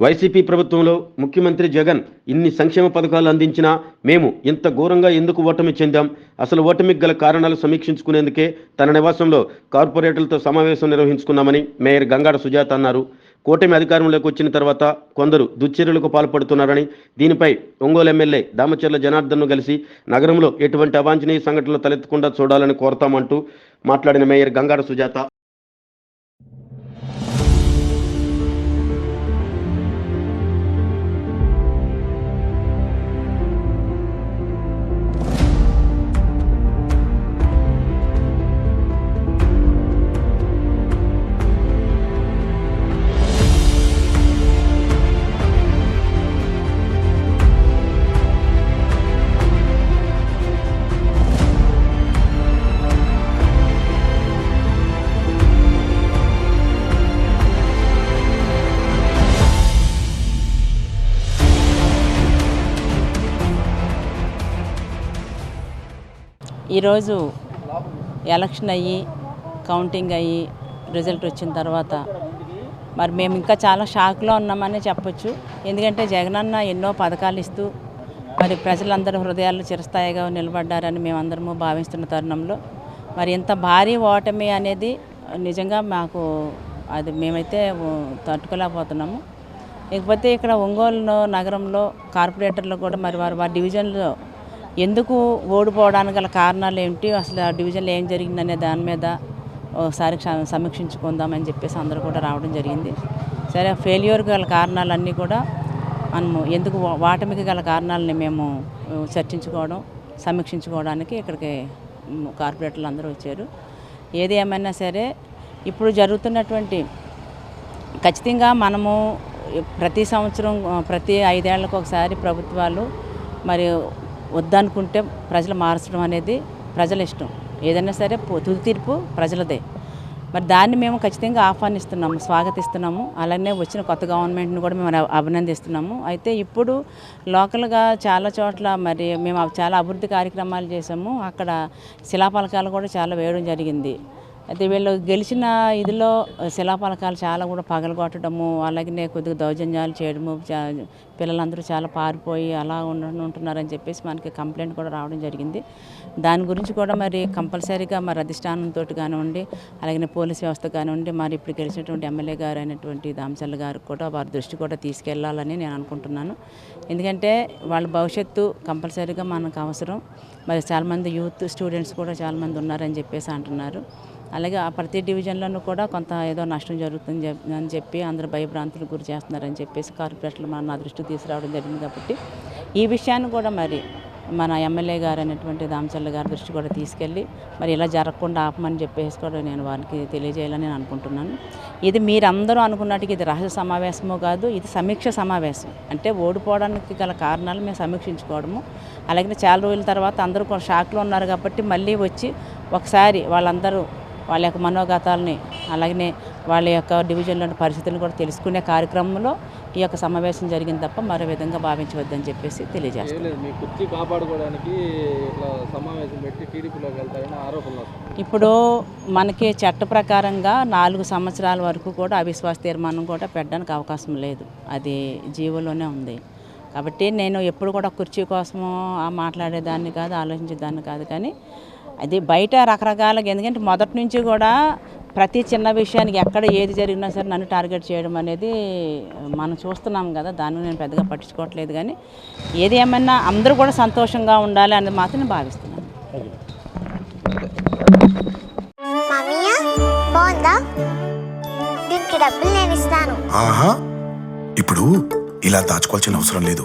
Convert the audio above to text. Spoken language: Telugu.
వైసీపీ ప్రభుత్వంలో ముఖ్యమంత్రి జగన్ ఇన్ని సంక్షేమ పథకాలు అందించినా మేము ఇంత ఘోరంగా ఎందుకు ఓటమి చెందాం? అసలు ఓటమికి గల కారణాలు సమీక్షించుకునేందుకే తన నివాసంలో కార్పొరేటర్లతో సమావేశం నిర్వహించుకున్నామని మేయర్ గంగాడ సుజాత అన్నారు. కూటమి అధికారంలోకి వచ్చిన తర్వాత కొందరు దుశ్చర్యలకు పాల్పడుతున్నారని దీనిపై ఒంగోలు ఎమ్మెల్యే దామచర్ల జనార్దన్ను కలిసి నగరంలో ఎటువంటి అవాంఛనీయ సంఘటనలు తలెత్తకుండా చూడాలని కోరతామంటూ మాట్లాడిన మేయర్ గంగాడ సుజాత. ఈరోజు ఎలక్షన్ అయ్యి కౌంటింగ్ అయ్యి రిజల్ట్ వచ్చిన తర్వాత మరి మేము ఇంకా చాలా షాక్లో ఉన్నామని చెప్పొచ్చు. ఎందుకంటే జగనన్న ఎన్నో పథకాలు ఇస్తూ మరి ప్రజలందరూ హృదయాల్లో చిరస్థాయిగా నిలబడ్డారని మేమందరము భావిస్తున్న తరుణంలో. మరి ఇంత భారీ ఓటమి అనేది నిజంగా మాకు అది మేమైతే తట్టుకోలేకపోతున్నాము. ఇకపోతే ఇక్కడ ఒంగోలు నగరంలో కార్పొరేటర్లు కూడా మరి వారు వారి డివిజన్లో ఎందుకు ఓడిపోవడానికి గల కారణాలు ఏమిటి? అసలు ఆ డివిజన్లో ఏం జరిగిందనే దాని మీద ఒకసారి క్ష- సమీక్షించుకుందామని చెప్పేసి అందరూ కూడా రావడం జరిగింది. సరే ఫెయిల్యూర్ గల కారణాలన్నీ కూడా మనము ఎందుకు వాటమికి గల కారణాలని మేము చర్చించుకోవడం సమీక్షించుకోవడానికి ఇక్కడికి కార్పొరేటర్లు అందరూ వచ్చారు. ఏది ఏమైనా సరే ఇప్పుడు జరుగుతున్నటువంటి ఖచ్చితంగా మనము ప్రతి సంవత్సరం ప్రతి ఐదేళ్ళకు ఒకసారి ప్రభుత్వాలు మరియు వద్దనుకుంటే ప్రజలు మార్చడం అనేది ప్రజల ఇష్టం. ఏదైనా సరే తుది తీర్పు ప్రజలదే. మరి దాన్ని మేము ఖచ్చితంగా ఆహ్వానిస్తున్నాము స్వాగతిస్తున్నాము. అలానే వచ్చిన కొత్త గవర్నమెంట్ని కూడా మేము అభినందిస్తున్నాము. అయితే ఇప్పుడు లోకల్గా చాలా చోట్ల మరి మేము చాలా అభివృద్ధి కార్యక్రమాలు చేసాము అక్కడ శిలాఫలకాలు కూడా చాలా వేయడం జరిగింది. అయితే వీళ్ళు గెలిచిన ఇదిలో శిలాఫలకాలు చాలా కూడా పగలగొట్టడము అలాగే కొద్దిగా దౌర్జన్యాలు చేయడము పిల్లలందరూ చాలా పారిపోయి అలా ఉంటున్నారని చెప్పేసి మనకి కంప్లైంట్ కూడా రావడం జరిగింది. దాని గురించి కూడా మరి కంపల్సరీగా మరి అధిష్టానంతో కానివ్వండి అలాగే పోలీస్ వ్యవస్థ కానివ్వండి మరి ఇప్పుడు గెలిచినటువంటి ఎమ్మెల్యే గారు అయినటువంటి దామచల్ల గారు కూడా వారి దృష్టి కూడా తీసుకెళ్ళాలని నేను అనుకుంటున్నాను. ఎందుకంటే వాళ్ళ భవిష్యత్తు కంపల్సరీగా మనకు అవసరం. మరి చాలామంది యూత్ స్టూడెంట్స్ కూడా చాలామంది ఉన్నారని చెప్పేసి అంటున్నారు. అలాగే ఆ ప్రతి డివిజన్లోనూ కూడా కొంత ఏదో నష్టం జరుగుతుంది అని చెప్పి అందరూ భయభ్రాంతులు గురి చేస్తున్నారని చెప్పేసి కార్పొరేటర్లు మన నా దృష్టికి తీసుకురావడం జరిగింది కాబట్టి ఈ విషయాన్ని కూడా మరి మన ఎమ్మెల్యే గారు అనేటువంటి దామచల్ల గారి దృష్టి కూడా తీసుకెళ్ళి మరి ఇలా జరగకుండా ఆపమని చెప్పేసి కూడా నేను వారికి తెలియజేయాలని నేను అనుకుంటున్నాను. ఇది మీరందరూ అనుకున్నట్టుగా ఇది రహస్య సమావేశమో కాదు ఇది సమీక్ష సమావేశం. అంటే ఓడిపోవడానికి గల కారణాలు మేము సమీక్షించుకోవడము. అలాగే చాలా రోజుల తర్వాత అందరూ షాక్లో ఉన్నారు కాబట్టి మళ్ళీ వచ్చి ఒకసారి వాళ్ళందరూ వాళ్ళ యొక్క మనోగతాలని అలాగనే వాళ్ళ యొక్క డివిజన్లోని పరిస్థితులను కూడా తెలుసుకునే కార్యక్రమంలో ఈ యొక్క సమావేశం జరిగింది తప్ప మరో విధంగా భావించవద్దని చెప్పేసి తెలియజేస్తాను ఇప్పుడు మనకి చట్ట ప్రకారంగా నాలుగు సంవత్సరాల వరకు కూడా అవిశ్వాస తీర్మానం కూడా పెట్టడానికి అవకాశం లేదు. అది జీవోలోనే ఉంది. కాబట్టి నేను ఎప్పుడు కూడా కుర్చీ కోసము ఆ మాట్లాడేదాన్ని కాదు ఆలోచించేదాన్ని కాదు కానీ అది బయట రకరకాలుగా ఎందుకంటే మొదటి నుంచి కూడా ప్రతి చిన్న విషయానికి ఎక్కడ ఏది జరిగినా సరే నన్ను టార్గెట్ చేయడం అనేది మనం చూస్తున్నాం కదా దాన్ని నేను పెద్దగా పట్టించుకోవట్లేదు కానీ ఏది ఏమన్నా అందరూ కూడా సంతోషంగా ఉండాలి అనేది మాత్రం నేను భావిస్తున్నాను. డబ్బులు నేను ఇస్తాను. ఇప్పుడు ఇలా దాచుకోవాల్సిన అవసరం లేదు.